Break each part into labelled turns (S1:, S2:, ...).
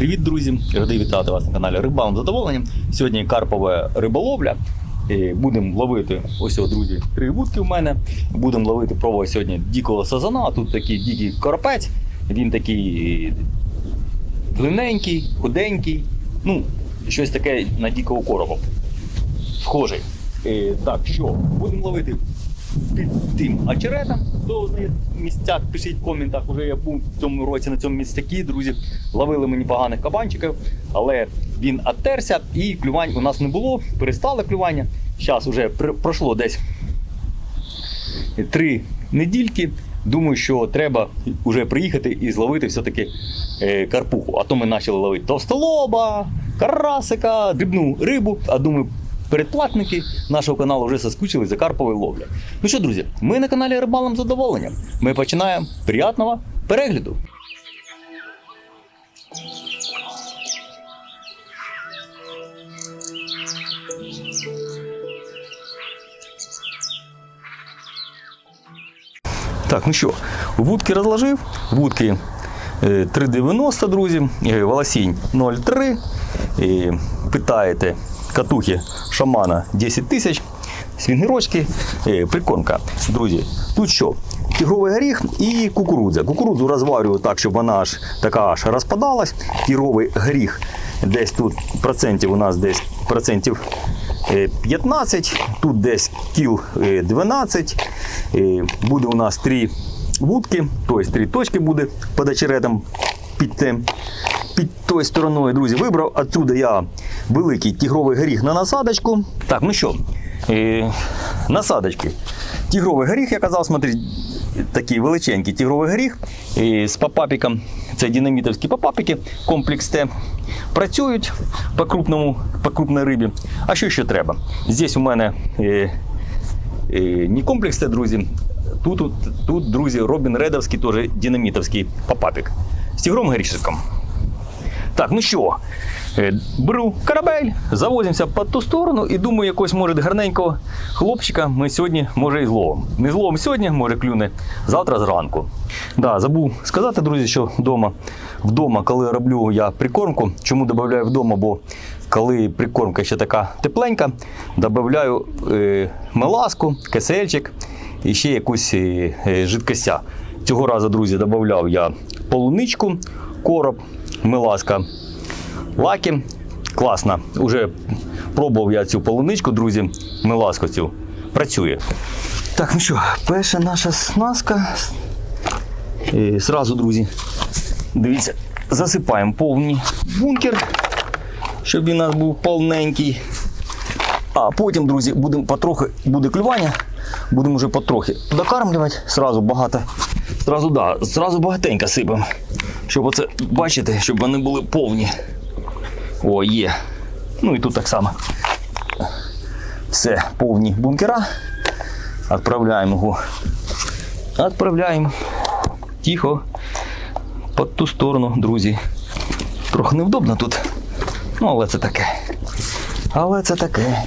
S1: Привіт, друзі! Радий вітати вас на каналі Рибалом задоволенням. Сьогодні карпова риболовля. Будемо ловити ось, друзі, три вудки в мене. Будемо ловити пробувати сьогодні дикого сазана. Тут такий дикий коропець. Він такий длинненький, худенький. Ну, щось таке на дикого короба. Схожий. Так, що, будемо ловити під тим очеретом. Хто знає місцях, пишіть в коментах. Уже я був в цьому році на цьому містакі, друзі. Ловили мені поганих кабанчиків, але він оттерся і клювань у нас не було. Перестали клювання. Зараз вже пройшло десь три недільки. Думаю, що треба вже приїхати і зловити все-таки е, карпуху. А то ми почали ловити товстолоба, карасика, дрібну рибу. А думаю, передплатники нашого каналу вже соскучили за карповою ловлею. Ну що, друзі, ми на каналі Рибалом задоволенням. Ми починаємо. Приятного перегляду! Так, ну що, вудки розложив. Вудки е, 3,90, друзі. е, Волосінь 0,3. Е, Питаєте катухи шамана 10 тисяч. Свінгірочки, е, прикормка. Друзі, тут що? Тігровий горіх і кукурудза. Кукурудзу розварюю так, щоб вона аж така аж розпадалась. Тігровий горіх десь тут процентів у нас десь процентів е, 15, тут десь кіл е, 12. Е, Буде у нас три вудки, тобто три точки буде під очеретом під. Під тою стороною, друзі, вибрав. Отсюди я великий тігровий горіх на насадочку. Так, ну що, е, насадочки. Тігровий горіх, я казав, смотри, такий величенький тігровий горіх е, з попапіком. Це динамітовські попапіки, комплекс Т. Працюють по крупному, по крупній рибі. А що ще треба? Здесь у мене е, е, не комплекс Т, друзі. Тут, тут, тут, друзі, Робін Редовський, теж динамітовський попапік. З тігром горішком. Так, ну що, е, беру корабель, завозимося по ту сторону і думаю, якось може гарненького хлопчика ми сьогодні може і зловимо. Не зловимо сьогодні, може клюне завтра зранку. Да, забув сказати, друзі, що вдома, вдома, коли роблю я прикормку, чому додаю вдома, бо коли прикормка ще така тепленька, додаю е, меласку, кисельчик і ще якусь е, е, жидкостя. Цього разу, друзі, додав я полуничку, короб, меласка, лаки. Класно. Уже пробував я цю полуничку, друзі, меласку цю. Працює. Так, ну що, перша наша снаска. І Сразу, друзі, дивіться, засипаємо повний бункер, щоб він у нас був повненький. А потім, друзі, будемо потрохи, буде клювання, будемо вже потрохи докармлювати. Сразу багато. Сразу, да, сразу багатенько сипемо. Щоб оце, бачите, щоб вони були повні. О, є. Ну і тут так само. Все, повні бункера. Відправляємо його. Відправляємо. Тихо. По ту сторону, друзі. Трохи невдобно тут. Ну, але це таке. Але це таке.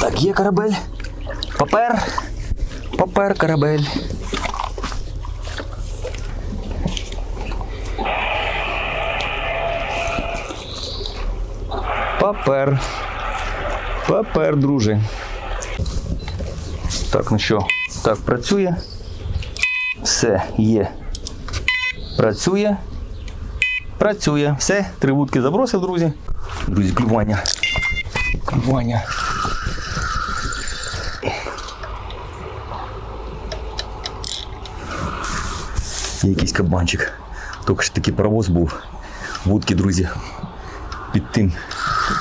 S1: Так, є корабель. Папер. Папер, корабель. Папер. Папер, друже. Так, ну що, так працює. Все, є. Працює. Працює. Все, три вудки забросив, друзі. Друзі, клювання. Клювання. Є якийсь кабанчик. Тільки ж такий паровоз був. Вудки, друзі, під тим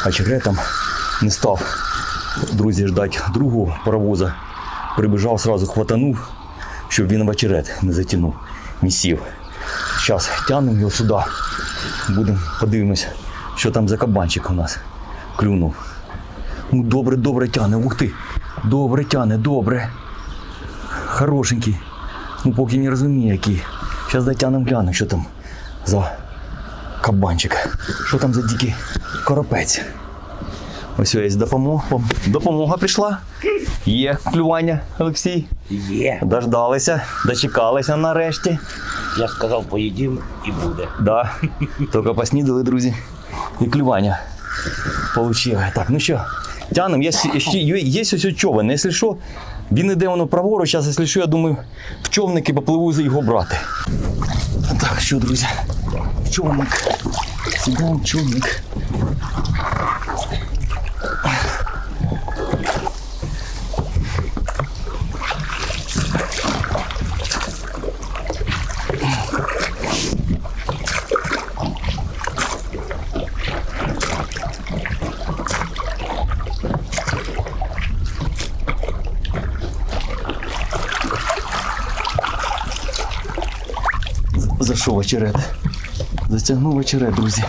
S1: очеретом не став. Друзі, ждать другого паровоза. Прибіжав, сразу хватанув, щоб він в очерет не затягнув, не сів. Зараз тягнемо його сюди. Будемо подивимось, що там за кабанчик у нас клюнув. Ну, добре, добре тягне, ух ти. Добре тягне, добре. Хорошенький. Ну, поки не розумію, який. Зараз дотягнемо глянемо, що там за кабанчик. Що там за дикий коропець. Ось є допомога. Допомога прийшла. Є клювання, Олексій.
S2: Є.
S1: Дождалися, дочекалися нарешті.
S2: Я сказав, поїдім і буде.
S1: Да. Тільки поснідали, друзі. І клювання получили. Так, ну що, тянемо. Є, є, є ось човен. Якщо що, він іде воно праворуч, зараз, якщо що, я думаю, в човники попливу за його брати. Так, що, друзі? Човник. Сідаємо човник. Зайшов очерет. Затягнув очерет, друзі.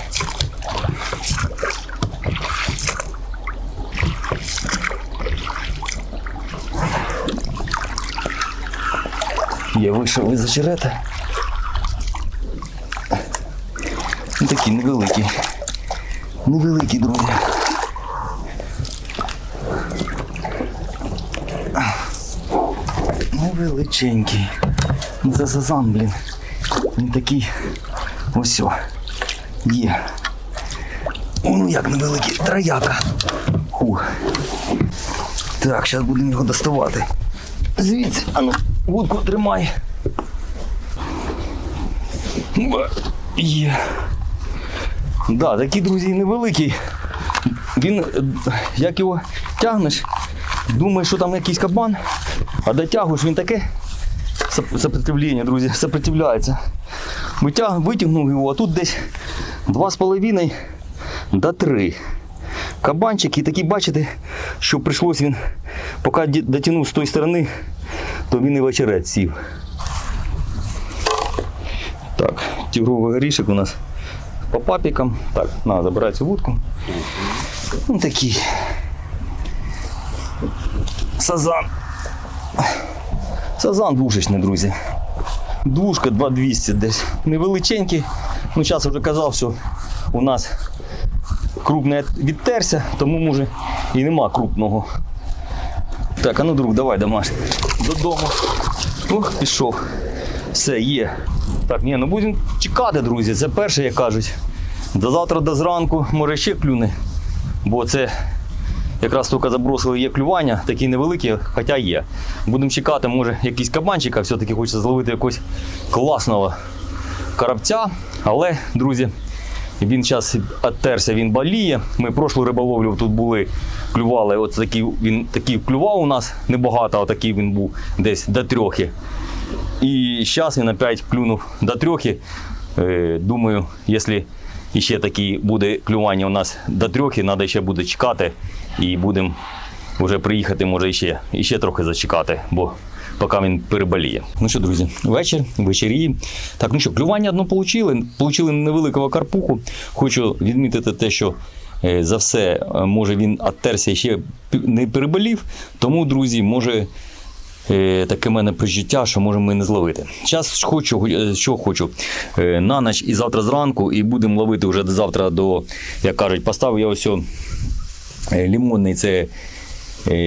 S1: Я вийшов із очерета. Ну, Такі невеликі. Невеликі, друзі. Невеличенький. Це сазан, блін. Він такий. Ось. о. Є. О, ну як невеликий. Трояка. Хух. Так, зараз будемо його доставати. Звідси, а ну, вудку тримай. Є. Да, такий, друзі, невеликий. Він, е, як його тягнеш, думаєш, що там якийсь кабан, а дотягуєш, він таке сопротивлення, друзі, сопротивляється. Витяг, витягнув його, а тут десь 2,5 до 3. Кабанчик і такий, бачите, що прийшлось він, поки дотягнув з тої сторони, то він і в очерет сів. Так, тігровий горішок у нас по папікам. Так, на, забирай цю вудку. Ну, такий. Сазан. Сазан двушечний, друзі. Двушка 2200 десь. Невеличенький. Ну, зараз вже казав, що у нас крупний відтерся, тому може і нема крупного. Так, а ну, друг, давай, Дамаш. Додому. Ох, пішов. Все, є. Так, ні, ну будемо чекати, друзі. Це перше, як кажуть. До завтра, до зранку, може ще клюне. Бо це якраз тільки забросили є клювання, такі невеликі, хоча є. Будемо чекати, може, якийсь кабанчик, а все-таки хочеться зловити якогось класного карабця. Але, друзі, він зараз оттерся, він боліє. Ми прошлу риболовлю тут були, клювали. От такий, він такий клював у нас небагато, а такий він був десь до трьохи. І зараз він опять клюнув до трьохи. Е, Думаю, якщо ще такі буде клювання у нас до трьохи, треба ще буде чекати і будемо вже приїхати, може ще, ще трохи зачекати, бо поки він переболіє. Ну що, друзі, вечір, вечері. Так, ну що, клювання одно получили. Получили невеликого карпуху. Хочу відмітити те, що е, за все, е, може він оттерся і ще не переболів. Тому, друзі, може таке мене прижиття, що можемо ми не зловити. Зараз хочу, е, що хочу. Е, на ніч і завтра зранку, і будемо ловити вже завтра до, як кажуть, поставив я ось лімонний. е, це е,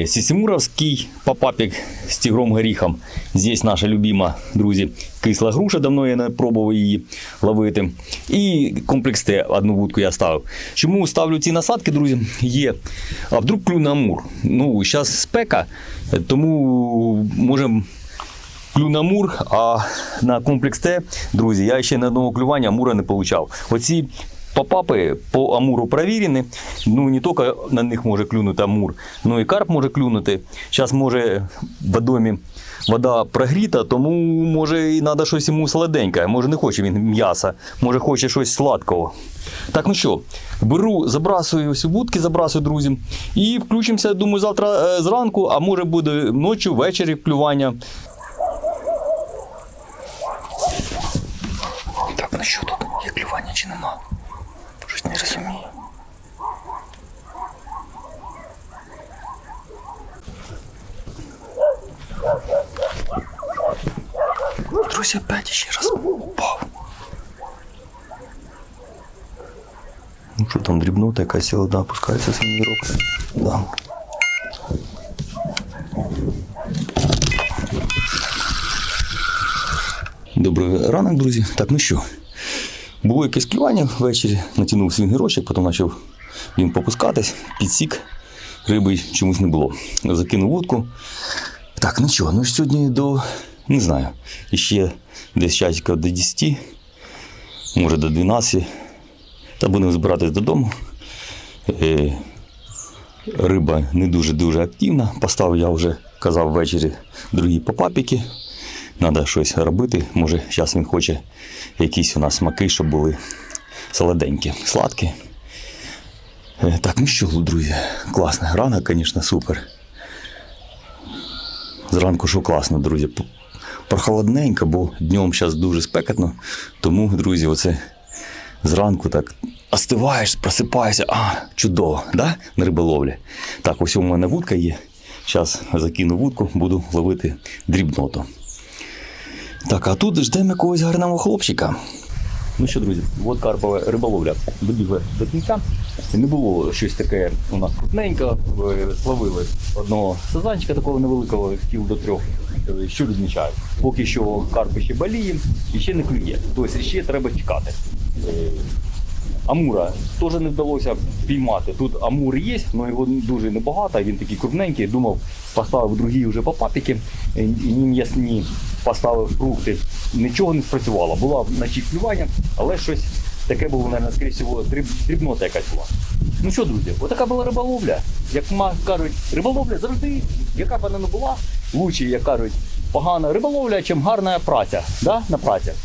S1: сісімуровський папапік з тігром горіхом. Здесь наша любима, друзі, кисла груша, давно я не пробував її ловити. І комплекс Т, одну вудку я ставив. Чому ставлю ці насадки, друзі? Є. А вдруг клюне амур. Ну, зараз спека, е, тому можемо клюне амур, а на комплекс Т, друзі, я ще на одного клювання амура не получав. Оці попапи по амуру провірені. Ну, не тільки на них може клюнути амур, ну і карп може клюнути. Зараз може в водомі вода прогріта, тому може і треба щось йому сладеньке. Може не хоче він м'яса, може хоче щось сладкого. Так, ну що, беру, забрасую всі вудки, забрасую, друзі. І включимося, думаю, завтра е, зранку, а може буде ночі, ввечері клювання. Так, ну що тут? Є клювання чи нема? Не розумію. Друзі, опять ще раз упав. Ну що там дрібнота якась сіла, да, опускається самі руки. Да. Добрий ранок, друзі. Так, ну що? Було якесь клювання ввечері, натягнув свій гірочок, потім почав він попускатись, підсік, риби чомусь не було. Закинув вудку. Так, ну що, ну сьогодні до, не знаю, ще десь часика до 10, може до 12. Та будемо збиратись додому. Е, риба не дуже-дуже активна. Поставив я вже казав ввечері другі попапіки. Треба щось робити. Може, зараз він хоче якісь у нас смаки, щоб були солоденькі, сладкі. Е, Так, ну що, друзі, класна ранок, звісно, супер. Зранку що класно, друзі. Прохолодненько, бо днем зараз дуже спекотно. Тому, друзі, оце зранку так остиваєш, просипаєшся, а, чудово, да? на риболовлі. Так, ось у мене вудка є. Зараз закину вудку, буду ловити дрібноту. Так, а тут ждемо якогось гарного хлопчика. Ну що, друзі, от карпова риболовля добігла до кінця. Не було щось таке у нас крупненько. Е, Словили одного сазанчика такого невеликого кіл до трьох. Е, Що відмічаю? Поки що карп ще боліє і ще не клює. Тобто ще треба чекати. Е, Амура теж не вдалося піймати. Тут амур є, але його дуже небагато, він такий крупненький. Думав, поставив другі вже попапіки, і ні м'ясні поставив фрукти. Нічого не спрацювало. Була вночі клювання, але щось таке було, мабуть, скоріше всього, дріб- дрібнота якась була. Ну що, друзі, отака була риболовля. Як кажуть, риболовля завжди, яка б вона не була, лучше, як кажуть, погана риболовля, чим гарна праця. Да? На працях.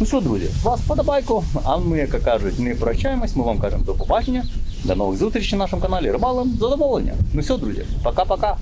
S1: Ну що, друзі, вас подобайку, а ми, як кажуть, не прощаємось. Ми вам кажемо до побачення. До нових зустрічей на нашому каналі. Рибалим задоволення. Ну все, друзі, пока-пока.